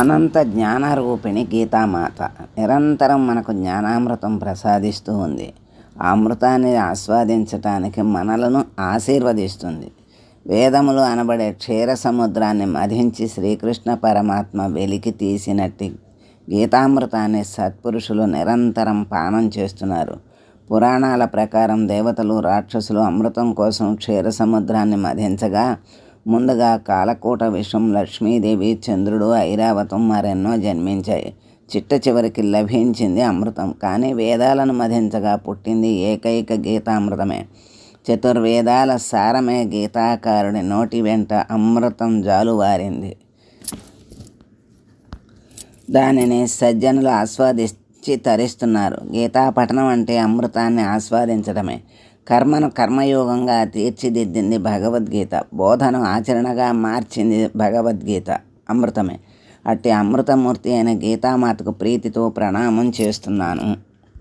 అనంత జ్ఞానరూపిణి గీతామాత. నిరంతరం మనకు జ్ఞానామృతం ప్రసాదిస్తూ ఉంది. అమృతాన్ని ఆస్వాదించటానికి మనలను ఆశీర్వదిస్తుంది. వేదములు అనబడే క్షీర సముద్రాన్ని మధించి శ్రీకృష్ణ పరమాత్మ వెలికి తీసినట్టి గీతామృతాన్ని సత్పురుషులు నిరంతరం పానం చేస్తున్నారు. పురాణాల ప్రకారం దేవతలు రాక్షసులు అమృతం కోసం క్షీర సముద్రాన్ని మధించగా ముందుగా కాలకూట విషం లక్ష్మీదేవి చంద్రుడు ఐరావతం మరెన్నో జన్మించాయి. చిట్ట చివరికి లభించింది అమృతం. కానీ వేదాలను మధించగా పుట్టింది ఏకైక గీతామృతమే. చతుర్వేదాల సారమే గీతాకారుడి నోటి వెంట అమృతం జాలువారింది. దానిని సజ్జనులు ఆస్వాదించి తరిస్తున్నారు. గీతా పఠనం అంటే అమృతాన్ని ఆస్వాదించడమే కర్మను కర్మయోగంగా తీర్చిదిద్దింది భగవద్గీత. బోధను ఆచరణగా మార్చింది భగవద్గీత. అమృతమే. అట్టి అమృతమూర్తి అయిన గీతామాతకు ప్రీతితో ప్రణామం చేస్తున్నాను.